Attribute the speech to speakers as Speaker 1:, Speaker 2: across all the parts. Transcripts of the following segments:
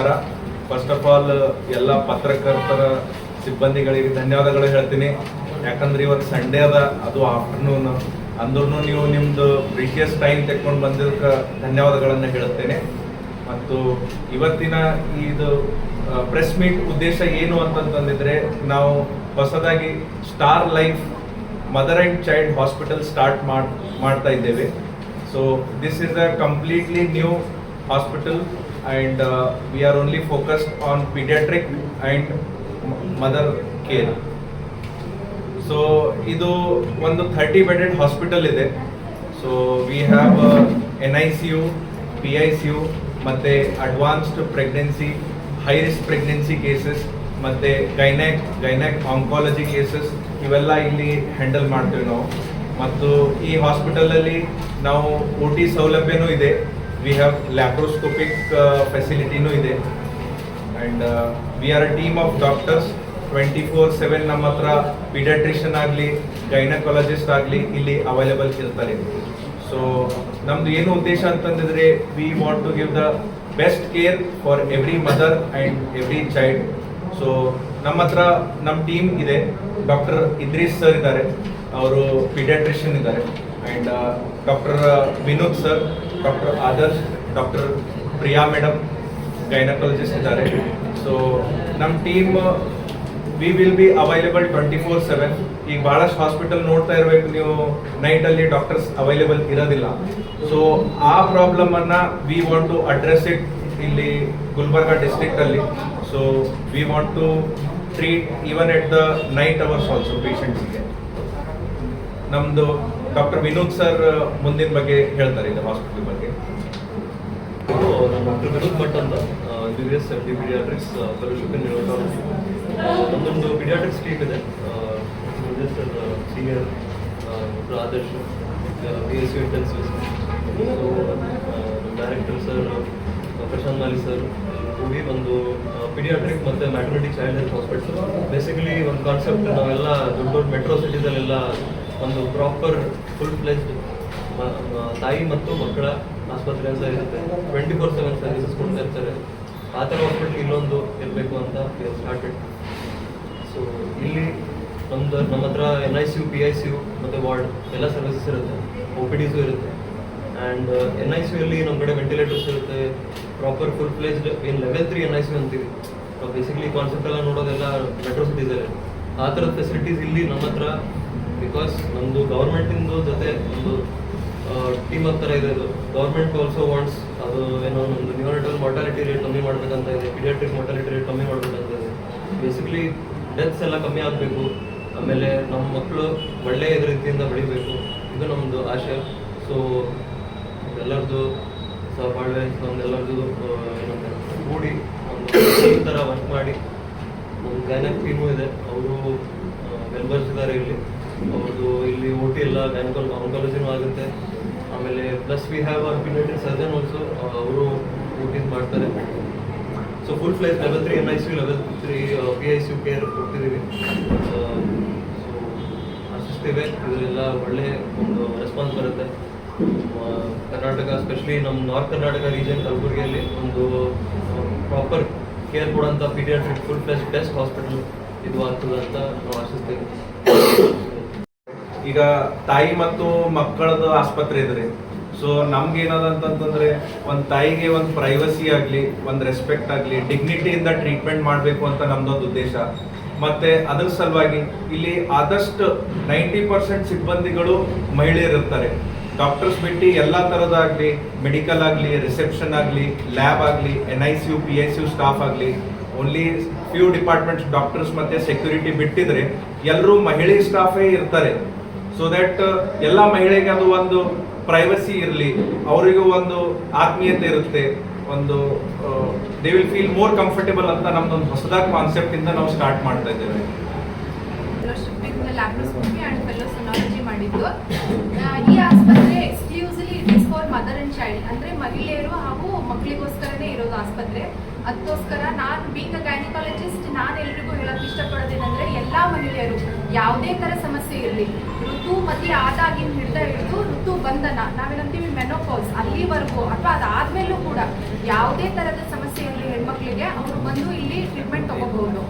Speaker 1: ನಮಸ್ಕಾರ. First of all ಎಲ್ಲ ಪತ್ರಕರ್ತರ ಸಿಬ್ಬಂದಿಗಳಿಗೆ ಧನ್ಯವಾದಗಳು ಹೇಳ್ತೀನಿ. ಯಾಕಂದ್ರೆ ಇವತ್ತು ಸಂಡೇ ಅದ, ಅದು ಆಫ್ಟರ್ನೂನ್ ಅಂದ್ರೂ ನೀವು ನಿಮ್ದು ಪ್ರೀಶಿಯಸ್ ಟೈಮ್ ತೆಕ್ಕೊಂಡು ಬಂದಿದ್ದಕ್ಕೆ ಧನ್ಯವಾದಗಳನ್ನು ಹೇಳುತ್ತೇನೆ. ಮತ್ತು ಇವತ್ತಿನ ಇದು ಪ್ರೆಸ್ ಮೀಟ್ ಉದ್ದೇಶ ಏನು ಅಂತಂತಂದಿದ್ರೆ, ನಾವು ಹೊಸದಾಗಿ star life mother and child hospital start ಮಾಡ್, ಮಾಡ್ತಾ ಇದ್ದೇವೆ. So this is a completely new hospital and we are only focused on pediatric and mother care. So ಇದು ಒಂದು ಥರ್ಟಿ ಬೆಡೆಡ್ ಹಾಸ್ಪಿಟಲ್ ಇದೆ. So we have N I C U P I C U ಮತ್ತು advanced pregnancy high risk pregnancy cases ಮತ್ತು gynaec ಗೈನ್ಯಾಕ್ oncology cases ಇವೆಲ್ಲ ಇಲ್ಲಿ handle ಮಾಡ್ತೀವಿ ನಾವು. ಮತ್ತು ಈ ಹಾಸ್ಪಿಟಲಲ್ಲಿ ನಾವು ಓ ಟಿ ಸೌಲಭ್ಯನೂ ಇದೆ. ವಿ ಹ್ಯಾವ್ ಲ್ಯಾಪ್ರೋಸ್ಕೋಪಿಕ್ ಫೆಸಿಲಿಟಿನೂ ಇದೆ. And we are a team of doctors twenty four seven ನಮ್ಮ ಹತ್ರ ಪಿಡಾಟ್ರಿಷನ್ ಆಗಲಿ ಗೈನಕಾಲಜಿಸ್ಟ್ ಆಗಲಿ ಇಲ್ಲಿ ಅವೈಲೇಬಲ್ ಇರ್ತಾರೆ. ಸೊ ನಮ್ದು ಏನು ಉದ್ದೇಶ ಅಂತಂದಿದ್ರೆ we want to give the best care for every mother and every child so ನಮ್ಮ ಹತ್ರ ನಮ್ಮ ಟೀಮ್ ಇದೆ. ಡಾಕ್ಟರ್ ಇದ್ರೀಸ್ ಸರ್ ಇದ್ದಾರೆ. ಅವರು ಪಿಡಾಟ್ರಿಷನ್ ಇದ್ದಾರೆ. And doctor Vinod sir doctor Adarsh doctor Priya madam gynaecologist ಇದ್ದಾರೆ. ಸೊ ನಮ್ಮ team we will be available twenty four seven ಈಗ ಭಾಳಷ್ಟು ಹಾಸ್ಪಿಟಲ್ ನೋಡ್ತಾ ಇರಬೇಕು ನೀವು. ನೈಟಲ್ಲಿ ಡಾಕ್ಟರ್ಸ್ ಅವೈಲೇಬಲ್ ಇರೋದಿಲ್ಲ. ಸೊ ಆ ಪ್ರಾಬ್ಲಮನ್ನು we want to address it ಇಲ್ಲಿ ಗುಲ್ಬರ್ಗಾ ಡಿಸ್ಟ್ರಿಕ್ಟ್ ಅಲ್ಲಿ. So we want to treat even at the night hours also ಪೇಷಂಟ್ಸ್ಗೆ ನಮ್ದು ಡಾಕ್ಟರ್ ವಿನೋದ್ ಸರ್ ಮುಂದಿನ ಬಗ್ಗೆ ಹೇಳ್ತಾರೆ ಇದು ಹಾಸ್ಪಿಟಲ್ ಬಗ್ಗೆ.
Speaker 2: ಡಾಕ್ಟರ್ ವಿನೋದ್ ಭಟ್ ಅಂತ B S D paediatrics fellowship in neurotology ನಮ್ಮದೊಂದು ಪಿಡಿಯಾಟ್ರಿಕ್ಸ್ ಟೀಮ್ ಇದೆ. Sir senior doctor Adarsh B S U intensivist director sir Prashanth Mali sir ಹೋಗಿ ಒಂದು ಪಿಡಿಯಾಟ್ರಿಕ್ ಮತ್ತು maternity child health hospital basically ಒಂದು ಕಾನ್ಸೆಪ್ಟ್ ನಾವೆಲ್ಲ ದೊಡ್ಡ ದೊಡ್ಡ ಮೆಟ್ರೋ ಸಿಟೀಸಲ್ಲೆಲ್ಲ ಒಂದು ಪ್ರಾಪರ್ ಫುಲ್ ಪ್ಲೇಸ್ ತಾಯಿ ಮತ್ತು ಮಕ್ಕಳ ಆಸ್ಪತ್ರೆ ಅಂತ ಇರುತ್ತೆ. ಟ್ವೆಂಟಿ ಫೋರ್ ಸೆವೆನ್ ಸರ್ವಿಸಸ್ ಕೊಡ್ತಾ ಇರ್ತಾರೆ. ಆ ಥರ ಹಾಸ್ಪಿಟ್ಲ್ ಇಲ್ಲೊಂದು ಇರಬೇಕು ಅಂತ ಸ್ಟಾರ್ಟೆಡ್ ಸೊ ಇಲ್ಲಿ ನಮ್ದು, ನಮ್ಮ ಹತ್ರ N I C U P I C U ಮತ್ತು ವಾರ್ಡ್ ಎಲ್ಲ ಸರ್ವಿಸಸ್ ಇರುತ್ತೆ. ಒ ಪಿ ಡಿಸು ಇರುತ್ತೆ. ಆ್ಯಂಡ್ ಎನ್ ಐ ಸಿ ಯುಲ್ಲಿ ನಮ್ಮ ಕಡೆ ವೆಂಟಿಲೇಟರ್ಸ್ ಇರುತ್ತೆ. Proper full placed in level three N I C ಅಂತೀವಿ. ಬೇಸಿಕಲಿ ಕಾನ್ಸೆಪ್ಟ್ ಎಲ್ಲ ನೋಡೋದೆಲ್ಲ ಮೆಟ್ರೋ ಸಿಟೀಸಲ್ಲಿ ಆ ಥರದ ಫೆಸಿಲಿಟೀಸ್ ಇಲ್ಲಿ ನಮ್ಮ ಹತ್ರ ಬಿಕಾಸ್ ನಮ್ಮದು ಗೌರ್ಮೆಂಟಿಂದು ಜೊತೆ ಒಂದು ಟೀಮ್ ಆಗ್ತಾರೆ ಇದೆ ಅದು ಗೌರ್ಮೆಂಟ್ ಆಲ್ಸೋ ವಾಂಟ್ಸ್ ಅದು ಏನೋ ಒಂದು ನ್ಯೂನಿಟಲ್ ಮಾರ್ಟಾಲಿಟಿ ರೇಟ್ ಕಮ್ಮಿ ಮಾಡಬೇಕಂತ ಇದೆ ಪಿಡಿಯಾಟ್ರಿಕ್ ಮಾರ್ಟಾಲಿಟಿ ರೇಟ್ ಕಮ್ಮಿ ಮಾಡಬೇಕಂತ ಇದೆ. ಬೇಸಿಕಲಿ ಡೆತ್ಸ್ ಎಲ್ಲ ಕಮ್ಮಿ ಆಗಬೇಕು, ಆಮೇಲೆ ನಮ್ಮ ಮಕ್ಕಳು ಒಳ್ಳೆಯ ರೀತಿಯಿಂದ ಬೆಳಿಬೇಕು. ಇದು ನಮ್ಮದು ಆಶೆ. ಸೊ ಎಲ್ಲರದು ಸಹಬಾಳ್ವೆ ನಮ್ದೆಲ್ಲರದು ಏನಂತಾರೆ ಕೂಡಿ ಈ ಥರ ವರ್ಕ್ ಮಾಡಿ ನಮ್ಮ ಗೈನಕ್ ಟೀಮು ಇದೆ. ಅವರು ಮೆಂಬರ್ಸ್ ಇದ್ದಾರೆ ಇಲ್ಲಿ. ಅವ್ರದ್ದು ಇಲ್ಲಿ ಊಟಿ ಎಲ್ಲ ಗೈನಕಾಲ್ ಆಂಕಾಲಜಿನೂ ಆಗುತ್ತೆ. ಆಮೇಲೆ ಪ್ಲಸ್ ವಿ ಹ್ಯಾವ್ ಅ ಪಿನೇಟೆಡ್ ಸರ್ಜನ್ ಆಲ್ಸೋ ಅವರು ಓಟಿಸ್ ಮಾಡ್ತಾರೆ. So full flies level three N I C level three P I C care ಕೊಡ್ತಿದ್ದೀವಿ so ಆಶಿಸ್ತೀವಿ. ಇದರೆಲ್ಲ ಒಳ್ಳೆ ಒಂದು ರೆಸ್ಪಾನ್ಸ್ ಬರುತ್ತೆ. ಕರ್ನಾಟಕ ಸ್ಪೆಷಲಿ ನಮ್ಮ ನಾರ್ತ್ ಕರ್ನಾಟಕ ರೀಜನ್ ಕಲಬುರಗಿಯಲ್ಲಿ ಒಂದು ಪ್ರಾಪರ್ ಕೇರ್ ಕೊಡೋಂಥ ಪೀಡಿಯಾಟ್ರಿಕ್ ಫುಲ್ ಫ್ಲೆಸ್ ಬೆಸ್ಟ್ ಹಾಸ್ಪಿಟಲ್ ಇದು ಆಗ್ತದೆ ಅಂತ ನಾವು ಆಶಿಸ್ತೀವಿ.
Speaker 1: ಈಗ ತಾಯಿ ಮತ್ತು ಮಕ್ಕಳದ ಆಸ್ಪತ್ರೆ ಇದ್ರಿ ಸೊ ನಮ್ಗೆ ಏನದ ಅಂತಂತಂದ್ರೆ ಒಂದು ತಾಯಿಗೆ ಒಂದು ಪ್ರೈವಸಿ ಆಗಲಿ, ಒಂದು ರೆಸ್ಪೆಕ್ಟ್ ಆಗಲಿ ಡಿಗ್ನಿಟಿಯಿಂದ ಟ್ರೀಟ್ಮೆಂಟ್ ಮಾಡಬೇಕು ಅಂತ ನಮ್ದೊಂದು ಉದ್ದೇಶ. ಮತ್ತೆ ಅದರ ಸಲುವಾಗಿ ಇಲ್ಲಿ ಆದಷ್ಟು ನೈಂಟಿ ಪರ್ಸೆಂಟ್ ಸಿಬ್ಬಂದಿಗಳು ಮಹಿಳೆಯರು ಇರ್ತಾರೆ ಡಾಕ್ಟರ್ಸ್ ಬಿಟ್ಟು ಎಲ್ಲ ಥರದಾಗಲಿ ಮೆಡಿಕಲ್ ಆಗಲಿ ರಿಸೆಪ್ಷನ್ ಆಗಲಿ ಲ್ಯಾಬ್ ಆಗಲಿ N I C U P I C U staff ಆಗಲಿ ಓನ್ಲಿ ಫ್ಯೂ ಡಿಪಾರ್ಟ್ಮೆಂಟ್ಸ್ ಡಾಕ್ಟರ್ಸ್ ಮತ್ತೆ ಸೆಕ್ಯೂರಿಟಿ ಬಿಟ್ಟಿದ್ರೆ ಎಲ್ಲರೂ ಮಹಿಳೆ ಸ್ಟಾಫೇ ಇರ್ತಾರೆ. ಸೊ ದಟ್ ಎಲ್ಲ ಮಹಿಳೆಗೆ ಅದು ಒಂದು ಪ್ರೈವಸಿ ಇರಲಿ. ಅವರಿಗೂ ಒಂದು ಆತ್ಮೀಯತೆ ಇರುತ್ತೆ. ಒಂದು they will feel more comfortable ಅಂತ ನಮ್ದೊಂದು ಹೊಸದಾದ ಕಾನ್ಸೆಪ್ಟ್ ಇಂದ ನಾವು ಸ್ಟಾರ್ಟ್ ಮಾಡ್ತಾ ಇದ್ದೇವೆ.
Speaker 3: ಮಾಡಿದ್ದು. ಈ ಆಸ್ಪತ್ರೆ exclusively it is for mother and child ಅಂದ್ರೆ ಮಹಿಳೆಯರು ಹಾಗೂ ಮಕ್ಕಳಿಗೋಸ್ಕರನೇ ಇರೋದು ಆಸ್ಪತ್ರೆ. ಅದಕ್ಕೋಸ್ಕರ ನಾನು ಬೀಂಗ್ ಅ ಗೈನಿಕಾಲಜಿಸ್ಟ್ ನಾನು ಎಲ್ರಿಗೂ ಹೇಳಕ್ ಇಷ್ಟಪಡೋದೇನೆಂದ್ರೆ ಎಲ್ಲಾ ಮಹಿಳೆಯರು. ಯಾವುದೇ ತರ ಸಮಸ್ಯೆ ಇರಲಿ. ಋತು ಮತಿ ಆದಾಗಿನ ಹಿಡಿದ ಹಿಡಿದು ಋತು ಬಂಧನ. ನಾವೇನಂತೀವಿ ಮೆನೋಪಾಸ್ ಅಲ್ಲಿವರೆಗೂ ಅಥವಾ ಅದಾದ್ಮೇಲೂ ಕೂಡ ಯಾವುದೇ ತರದ ಸಮಸ್ಯೆ ಇರಲಿ ಹೆಣ್ಮಕ್ಳಿಗೆ, ಅವರು ಬಂದು ಇಲ್ಲಿ ಟ್ರೀಟ್ಮೆಂಟ್ ತಗೋಬಹುದು.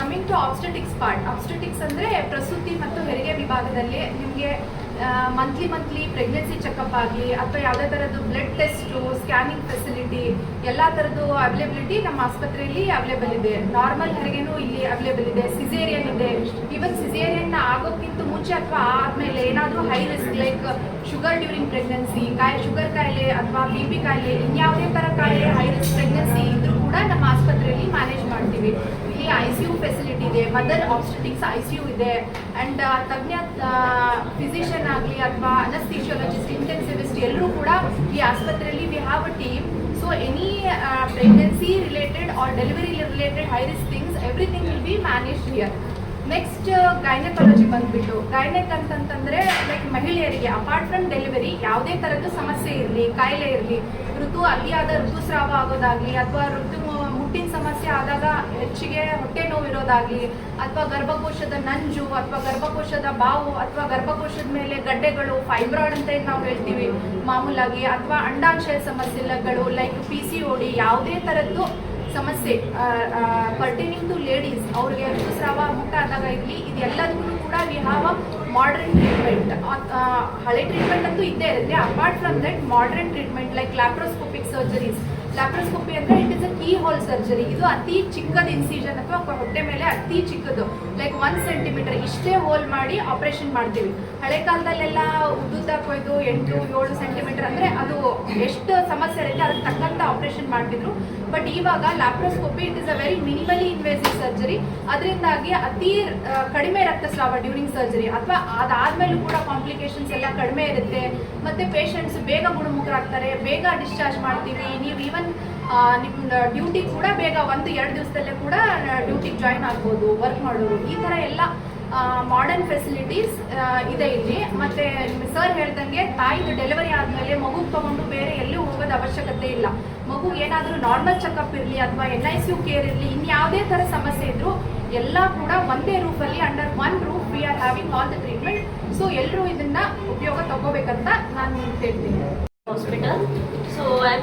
Speaker 3: Coming to obstetrics part obstetrics ಅಂದರೆ ಪ್ರಸೂತಿ ಮತ್ತು ಹೆರಿಗೆ ವಿಭಾಗದಲ್ಲಿ ನಿಮಗೆ ಮಂತ್ಲಿ ಮಂತ್ಲಿ ಪ್ರೆಗ್ನೆನ್ಸಿ ಚೆಕಪ್ ಆಗಲಿ ಅಥವಾ ಯಾವುದೇ ಥರದ್ದು ಬ್ಲಡ್ ಟೆಸ್ಟು ಸ್ಕ್ಯಾನಿಂಗ್ ಫೆಸಿಲಿಟಿ ಎಲ್ಲ ಥರದ್ದು ಅವೈಲೇಬಿಲಿಟಿ ನಮ್ಮ ಆಸ್ಪತ್ರೆಯಲ್ಲಿ ಅವೈಲೇಬಲ್ ಇದೆ. ನಾರ್ಮಲ್ ಹೆರಿಗೆನೂ ಇಲ್ಲಿ ಅವೈಲೇಬಲ್ ಇದೆ. ಸಿಸೇರಿಯನ್ ಇದೆ. ಇವತ್ತು ಸಿಸೇರಿಯನ್ನ ಆಗೋಕ್ಕಿಂತ ಮುಂಚೆ ಅಥವಾ ಆದಮೇಲೆ ಏನಾದರೂ high risk like sugar during pregnancy ಕಾಯಿ ಶುಗರ್ ಕಾಯಿಲೆ ಅಥವಾ ಬಿ ಪಿ ಕಾಯಿಲೆ, ಇನ್ಯಾವುದೇ ಥರ ಕಾಯಿಲೆ ಹೈ ರಿಸ್ಕ್ ಪ್ರೆಗ್ನೆನ್ಸಿ ಇದ್ರೂ ಕೂಡ ನಮ್ಮ ಆಸ್ಪತ್ರೆಯಲ್ಲಿ ಮ್ಯಾನೇಜ್ ಮಾಡ್ತೀವಿ. ಇಲ್ಲಿ ಐ ಸಿ ಯು ಫೆಸಿಲಿಟಿ ಇದೆ mother obstetrics I C U ಇದೆ ಆ್ಯಂಡ್ ತಜ್ಞ ಫಿಸಿಷಿಯನ್ ಆಗಲಿ ಅಥವಾ ಅನಸ್ಥಿಷಿಯಾಲಜಿಸ್ಟ್ ಇಂಟೆನ್ಸಿವಿಸ್ಟ್ ಎಲ್ಲರೂ ಕೂಡ ಈ ಆಸ್ಪತ್ರೆಯಲ್ಲಿ we have a team so any pregnancy related or delivery related high risk things everything will be manage here next gynaecology ಬಂದ್ಬಿಟ್ಟು. ಗೈನಕ್ ಅಂತಂತಂದ್ರೆ ಲೈಕ್ ಮಹಿಳೆಯರಿಗೆ ಅಪಾರ್ಟ್ ಫ್ರಮ್ ಡೆಲಿವರಿ ಯಾವುದೇ ಥರದ್ದು ಸಮಸ್ಯೆ ಇರಲಿ, ಕಾಯಿಲೆ ಇರಲಿ, ಋತು, ಅತಿಯಾದ ಋತುಸ್ರಾವ ಆಗೋದಾಗ್ಲಿ, ಅಥವಾ ಋತು ಸಮಸ್ಯೆ ಆದಾಗ ಹೆಚ್ಚಿಗೆ ಹೊಟ್ಟೆ ನೋವು ಅಥವಾ ಗರ್ಭಕೋಶದ ನಂಜು ಅಥವಾ ಗರ್ಭಕೋಶದ ಬಾವು ಅಥವಾ ಗರ್ಭಕೋಶದ ಮೇಲೆ ಗಡ್ಡೆಗಳು ಫೈಬ್ರಾಯ್ಡ್ ಅಂತ ನಾವು ಹೇಳ್ತೀವಿ, ಮಾಮೂಲಾಗಿ, ಅಥವಾ ಅಂಡಾಶಯ ಸಮಸ್ಯೆಗಳು ಲೈಕ್ ಪಿ ಸಿ ಓಡಿ ಯಾವುದೇ ಥರದ್ದು ಸಮಸ್ಯೆ ಪರ್ಟೇನಿಂಗ್ ಟು ಲೇಡೀಸ್ ಅವ್ರಿಗೆ ಋತುಸ್ರಾವ ಮುಟ್ಟ ಆದಾಗ ಇರಲಿ. ಇದೆಲ್ಲದಕ್ಕೂ ಕೂಡ we have a modern treatment ಹಳೆ ಟ್ರೀಟ್ಮೆಂಟ್ ಅಂತೂ ಇದ್ದೇ ಇರುತ್ತೆ. Apart from that modern treatment like laparoscopic surgeries laparoscopy ಅಂದ್ರೆ it is a key hole surgery ಇದು ಅತಿ ಚಿಕ್ಕದ ಇನ್ಸಿಷನ್ ಅಥವಾ ಹೊಟ್ಟೆ ಮೇಲೆ ಅತಿ ಚಿಕ್ಕದು ಲೈಕ್ ಒನ್ ಸೆಂಟಿಮೀಟರ್ ಇಷ್ಟೇ ಹೋಲ್ ಮಾಡಿ ಆಪರೇಷನ್ ಮಾಡ್ತೀವಿ. ಹಳೆ ಕಾಲದಲ್ಲೆಲ್ಲ ಉದ್ದುದ್ದ ಕೊಯ್ದು ಎಂಟು, ಏಳು ಸೆಂಟಿಮೀಟರ್ ಅಂದ್ರೆ ಅದು ಎಷ್ಟು ಸಮಸ್ಯೆ ಇರುತ್ತೆ, ಅದಕ್ಕೆ ತಕ್ಕಂತ ಆಪರೇಷನ್ ಮಾಡ್ತಿದ್ರು. ಬಟ್ ಇವಾಗ laparoscopy it is a very minimally invasive surgery. ಅದರಿಂದಾಗಿ ಅತಿ ಕಡಿಮೆ ರಕ್ತಸ್ರಾವ ಡ್ಯೂರಿಂಗ್ ಸರ್ಜರಿ ಅಥವಾ ಅದಾದ್ಮೇಲೂ ಕೂಡ ಕಾಂಪ್ಲಿಕೇಶನ್ಸ್ ಎಲ್ಲ ಕಡಿಮೆ ಇರುತ್ತೆ. ಮತ್ತೆ ಪೇಷಂಟ್ಸ್ ಬೇಗ ಗುಣಮುಖರಾಗ್ತಾರೆ, ಬೇಗ ಡಿಸ್ಚಾರ್ಜ್ ಮಾಡ್ತೀವಿ. ನೀವು ಈವನ್ ನಿಮ್ಮ ಡ್ಯೂಟಿ ಕೂಡ ಬೇಗ ಒಂದು, ಎರಡು ದಿವಸದಲ್ಲೇ ಕೂಡ ಡ್ಯೂಟಿಗೆ ಜಾಯಿನ್ ಆಗ್ಬೋದು ವರ್ಕ್ ಮಾಡೋರು. ಈ ಥರ ಎಲ್ಲ ಮಾಡರ್ನ್ ಫೆಸಿಲಿಟೀಸ್ ಇದೆ ಇಲ್ಲಿ. ಮತ್ತೆ ಸರ್ ಹೇಳ್ದಂಗೆ ತಾಯಿದು ಡೆಲಿವರಿ ಆದಮೇಲೆ ಮಗು ತಗೊಂಡು ಬೇರೆ ಎಲ್ಲೂ ಹೋಗೋದು ಅವಶ್ಯಕತೆ ಇಲ್ಲ. ಮಗು ಏನಾದರೂ ನಾರ್ಮಲ್ ಚೆಕಪ್ ಇರಲಿ ಅಥವಾ N I C U care ಇರಲಿ ಇನ್ಯಾವುದೇ ಥರ ಸಮಸ್ಯೆ ಇದ್ರೂ ಎಲ್ಲ ಕೂಡ ಒಂದೇ ರೂಫಲ್ಲಿ under one roof we are having all the treatment so ಎಲ್ಲರೂ ಇದನ್ನ ಉಪಯೋಗ ತಗೋಬೇಕಂತ ನಾನು ಹೇಳ್ತೀನಿ.
Speaker 4: Hospital so I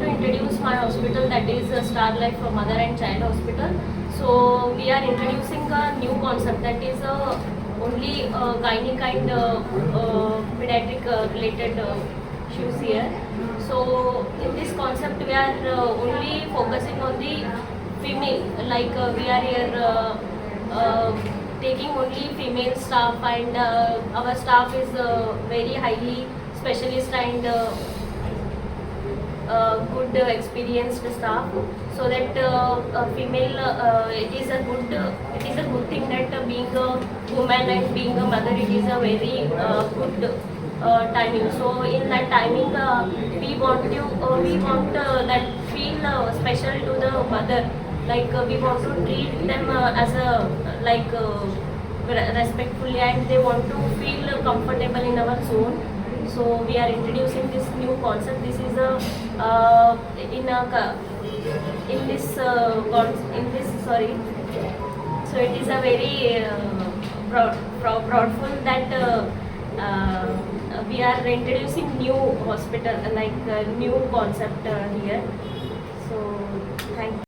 Speaker 4: to introduce my hospital that is uh, Star Life for Mother and Child Hospital. So we are introducing a new concept that is uh, only uh, gynae kind uh, uh, pediatric uh, related uh, issues here. So in this concept we are uh, only focusing on the female like uh, we are here uh, uh, taking only female staff and uh, our staff is uh, very highly specialist and uh, good experienced staff so that uh, female uh, it is a good it is a good thing that uh, being a woman and being a mother it is a very good uh, timing. So in that timing uh, we want you uh, we want uh, that feel uh, special to the mother. Like uh, we want to treat them uh, as a like uh, respectfully and they want to feel comfortable in our zone so we are introducing this new concept. This is a uh, in a in this uh, in this sorry. So it is a very uh, proud, proud, proudful that uh, uh, we are introducing new hospital like uh, new concept uh, here